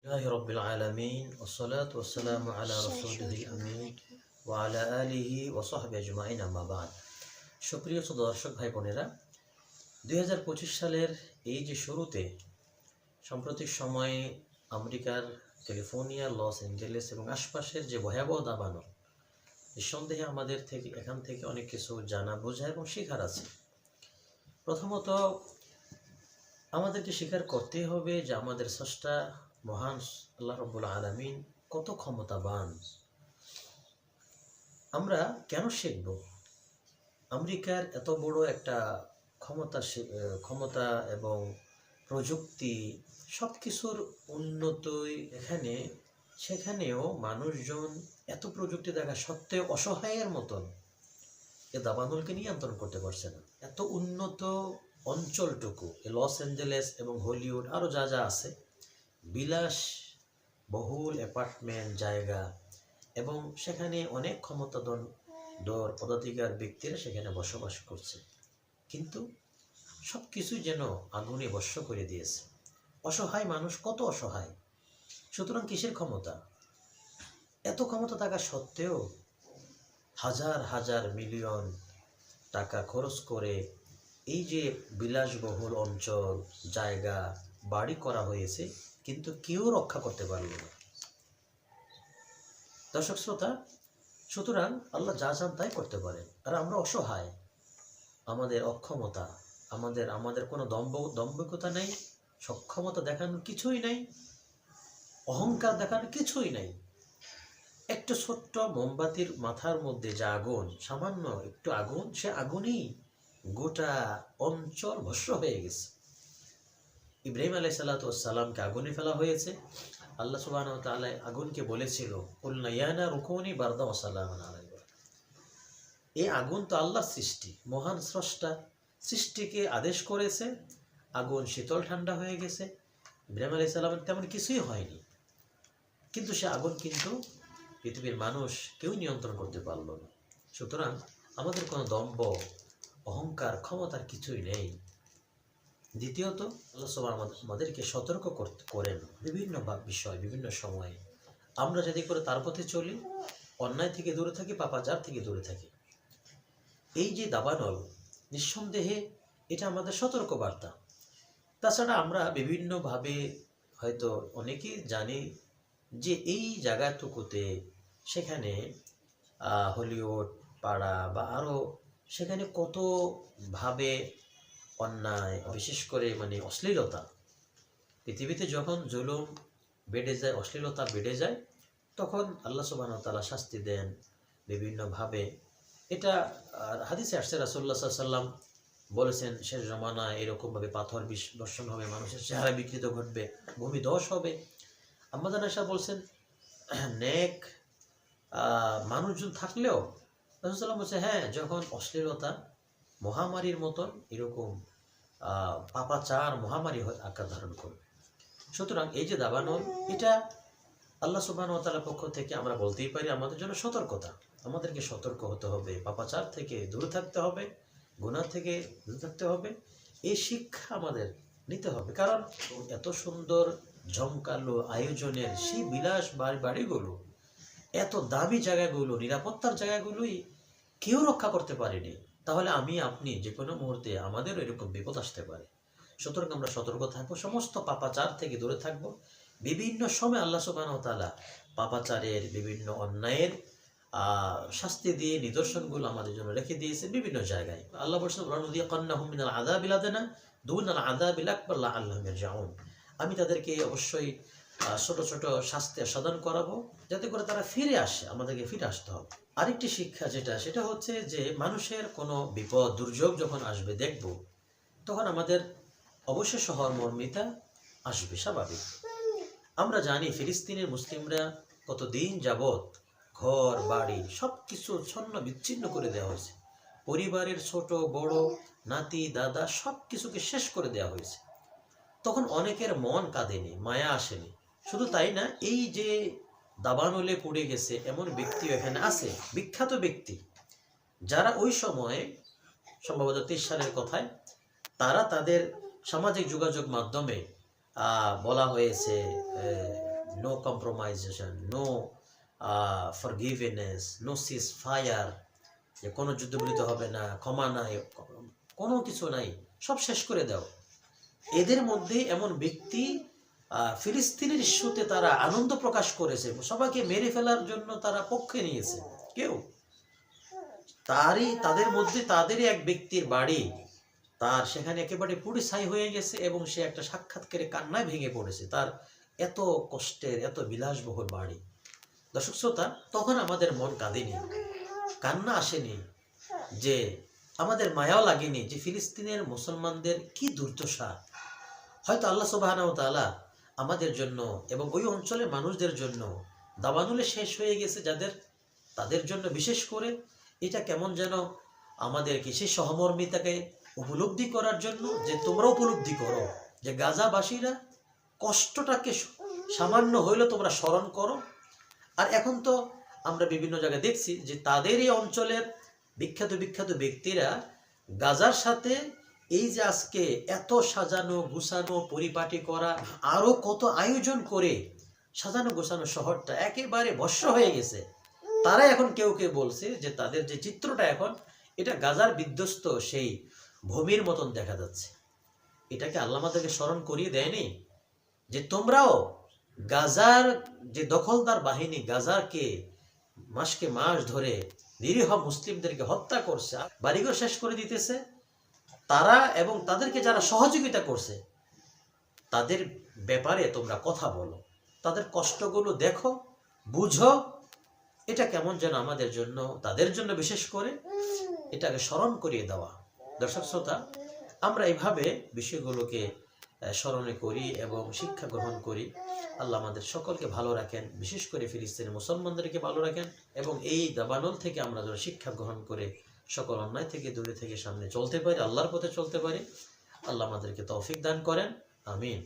الله رب العالمين والصلاة والسلام على رسوله الأمين وعلى آله وصحبه أجمعين أما بعد সুপ্রিয় শ্রোতা দর্শক ভাই বোনেরা দুই সালের এই যে শুরুতে সাম্প্রতিক সময়ে আমেরিকার ক্যালিফোর্নিয়া লস অ্যাঞ্জেলেস এবং আশপাশের যে ভয়াবহ দাবানো নিঃসন্দেহে আমাদের থেকে এখান থেকে অনেক কিছু জানা বোঝা এবং শেখার আছে প্রথমত আমাদেরকে স্বীকার করতেই হবে যে আমাদের স্রষ্টা মহান আল্লাহ রব্বুল আলমিন কত ক্ষমতাবান। আমরা কেন শিখব? আমেরিকার এত বড় একটা ক্ষমতা ক্ষমতা এবং প্রযুক্তি সব কিছুর উন্নতই এখানে, সেখানেও মানুষজন এত প্রযুক্তি দেখা সত্ত্বেও অসহায়ের মতন। এ দাবানুলকে নিয়ন্ত্রণ করতে পারছে না। এত উন্নত অঞ্চলটুকু লস অ্যাঞ্জেলেস এবং হলিউড আরও যা যা আছে বিলাস বহুল অ্যাপার্টমেন্ট জায়গা এবং সেখানে অনেক ক্ষমতাধন দর পদাধিকার ব্যক্তিরা সেখানে বসবাস করছে। কিন্তু সব কিছু যেন আগুনে বর্ষ করে দিয়েছে। অসহায় মানুষ কত অসহায়? সুতরাং কিসের ক্ষমতা? এত ক্ষমতা থাকা সত্ত্বেও হাজার হাজার মিলিয়ন টাকা খরচ করে এই যে বিলাসবহুল অঞ্চল, জায়গা বাড়ি করা হয়েছে কিন্তু কেউ রক্ষা করতে পারল না। দর্শক শ্রোতা, সুতরাং আল্লাহ যা চান তাই করতে পারেন, আর আমরা অসহায়, আমাদের অক্ষমতা, আমাদের আমাদের কোনো দম্ভ, দম্ভিকতা নেই, সক্ষমতা দেখানোর কিছুই নাই, অহংকার দেখানোর কিছুই নাই। একটু ছোট্ট মোমবাতির মাথার মধ্যে যে আগুন, সামান্য একটু আগুন, সে আগুনই গোটা অঞ্চল ভস্য হয়ে গেছে। ইব্রাহিম আলাই সাল্লাতামকে আগুনে ফেলা হয়েছে। আল্লাহ সুবাহ তাআলা আগুনকে বলেছিল উল্নাইয়ানা রুকুনি বারদা ওসাল্লাম আলাই এই আগুন তো আল্লাহর সৃষ্টি, মহান স্রষ্টা সৃষ্টিকে আদেশ করেছে, আগুন শীতল ঠান্ডা হয়ে গেছে। ইব্রাহিম আলাই সাল্লামের তেমন কিছুই হয়নি। কিন্তু সে আগুন কিন্তু পৃথিবীর মানুষ কেউ নিয়ন্ত্রণ করতে পারল না। সুতরাং আমাদের কোনো দম্ভ, অহংকার, ক্ষমতার কিছুই নেই। দ্বিতীয়ত আল্লাহ সবার আমাদেরকে সতর্ক করতে করেন বিভিন্ন বিষয়, বিভিন্ন সময়ে। আমরা যদি করে তার পথে চলি, অন্যায় থেকে দূরে থাকি, পাপাচার থেকে দূরে থাকি। এই যে দাবানল, নিঃসন্দেহে এটা আমাদের সতর্ক বার্তা তাছাড়া আমরা বিভিন্নভাবে হয়তো অনেকেই জানি যে এই জায়গাটুকুতে সেখানে হলিউড পাড়া বা আরও সেখানে কতভাবে অন্যায়, বিশেষ করে মানে অশ্লীলতা। পৃথিবীতে যখন জুলুম বেড়ে যায়, অশ্লীলতা বেড়ে যায়, তখন আল্লাহ সুবাহ তালা শাস্তি দেন বিভিন্নভাবে। এটা হাদিসে আসছে রাসুল্লাহ সাল্লাম বলেছেন, শেষ জমানায় এরকমভাবে পাথর বর্ষণ হবে, মানুষের চেহারা বিকৃত ঘটবে, ভূমি ধস হবে। আম্মাদান আশা বলছেন, নেক মানুষজন থাকলেও রাসুল্লাম বলছে হ্যাঁ যখন অশ্লীলতা, মহামারীর মতন এরকম পাপাচার, মহামারী আকার ধারণ করবে। সুতরাং এই যে দাবানল, এটা আল্লাহ সুবাহ তালার পক্ষ থেকে আমরা বলতেই পারি আমাদের জন্য সতর্কতা। আমাদেরকে সতর্ক হতে হবে, পাপাচার থেকে দূরে থাকতে হবে গুণার থেকে দূরে থাকতে হবে। এই শিক্ষা আমাদের নিতে হবে। কারণ এত সুন্দর ঝমকালো আয়োজনের সেই বিলাস বাড়ি বাড়িগুলো, এত দামি জায়গাগুলো, নিরাপত্তার জায়গাগুলোই কেউ রক্ষা করতে পারেনি। তাহলে আমি, আপনি যে কোনো মুহূর্তে আমাদেরও এরকম বিপদ আসতে পারে। সুতরাং আমরা সতর্ক থাকব, সমস্ত পাপাচার থেকে দূরে থাকব। বিভিন্ন সময় আল্লাহ সুবাহ তালা পাপাচারের বিভিন্ন অন্যায়ের শাস্তি দিয়ে নিদর্শনগুলো আমাদের জন্য রেখে দিয়েছে বিভিন্ন জায়গায়। আল্লাহ বলছেন কন্যা হুমিনাল আদা বিলাদে বিলাদেনা দুনাল আদা বিলাকবাল্লাহ আল্লাহ আমি তাদেরকে অবশ্যই ছোট ছোট শাস্তি সাধন করাবো, যাতে করে তারা ফিরে আসে, আমাদেরকে ফিরে আসতে হবে। আরেকটি শিক্ষা যেটা, সেটা হচ্ছে যে মানুষের কোনো বিপদ, দুর্যোগ যখন আসবে দেখব, তখন আমাদের অবশ্যই সহমর্মিতা আসবে স্বাভাবিক। আমরা জানি ফিলিস্তিনের মুসলিমরা কতদিন যাবৎ ঘর, বাড়ি সব কিছু ছন্ন বিচ্ছিন্ন করে দেওয়া হয়েছে। পরিবারের ছোট, বড়, নাতি, দাদা সব কিছুকে শেষ করে দেওয়া হয়েছে। তখন অনেকের মন কাঁদেনি, মায়া আসেনি। শুধু তাই না, এই যে দাবানলে পড়ে গেছে এমন ব্যক্তি এখানে আছে, বিখ্যাত ব্যক্তি। যারা ওই সময়ে, সম্ভবত তেইশ সালের কথায়, তারা তাদের সামাজিক যোগাযোগ মাধ্যমে বলা হয়েছে no compromisation no forgiveness no ceasefire যে কোনো যুদ্ধবিরত হবে না, ক্ষমা নাই, কোনো কিছু নাই, সব শেষ করে দাও। এদের মধ্যে এমন ব্যক্তি ফিলিস্তিনের ইস্যুতে তারা আনন্দ প্রকাশ করেছে, সবাইকে মেরে ফেলার জন্য তারা পক্ষে নিয়েছে। কেউ? তারই, তাদের মধ্যে তাদেরই এক ব্যক্তির বাড়ি। তার সেখানে একেবারে পুরি ছাই হয়ে গেছে এবং সে একটা সাক্ষাৎকারে কান্নায় ভেঙে পড়েছে। তার এত কষ্টের, এত বিলাসবহুল বাড়ি। দর্শক শ্রোতা, তখন আমাদের মন কাঁদেনি। কান্না আসেনি যে আমাদের মায়াও লাগেনি যে ফিলিস্তিনের মুসলমানদের কি দুর্দশা। হয়তো আল্লাহ সুবাহ আমাদের জন্য এবং ওই অঞ্চলের মানুষদের জন্য দাবানুলে শেষ হয়ে গেছে যাদের, তাদের জন্য বিশেষ করে এটা কেমন যেন আমাদেরকে সেই সহমর্মিতাকে উপলব্ধি করার জন্য যে তোমরা উপলব্ধি করো, যে গাজাবাসীরা কষ্টটাকে সামান্য হইলেও তোমরা স্মরণ করো। আর এখন তো আমরা বিভিন্ন জায়গায় দেখছি যে তাদের এই অঞ্চলের বিখ্যাত বিখ্যাত ব্যক্তিরা গাজার সাথে এই যে আজকে এত সাজানো, গুছানো, পরিপাটি করা, আরও কত আয়োজন করে সাজানো, গোছানো শহরটা একেবারে ভস্য হয়ে গেছে। তারা এখন কেউ কেউ বলছে যে তাদের যে চিত্রটা এখন, এটা গাজার বিধ্বস্ত সেই ভূমির মতন দেখা যাচ্ছে। এটাকে আল্লাহ আমাদেরকে স্মরণ করিয়ে দেয়নি যে তোমরাও গাজার যে দখলদার বাহিনী গাজাকে মাসকে মাস ধরে নিরীহ মুসলিমদেরকে হত্যা করছে, বাড়িঘর শেষ করে দিতেছে। তারা এবং তাদেরকে যারা সহযোগিতা করছে, তাদের ব্যাপারে তোমরা কথা বলো। তাদের কষ্টগুলো দেখো, বুঝো। এটা কেমন যেন আমাদের জন্য, তাদের জন্য বিশেষ করে এটাকে স্মরণ করিয়ে দেওয়া। দর্শক শ্রোতা, আমরা এইভাবে বিষয়গুলোকে স্মরণে করি এবং শিক্ষা গ্রহণ করি। আল্লাহ আমাদের সকলকে ভালো রাখেন, বিশেষ করে ফিলিস্তিনের মুসলমানদেরকে ভালো রাখেন এবং এই দাবানল থেকে আমরা যেন শিক্ষা গ্রহণ করে সকল অন্যায় থেকে দূরে থেকে সামনে চলতে পারি, আল্লাহর পথে চলতে পারি। আল্লাহ আমাদেরকে তৌফিক দান করেন। আমিন।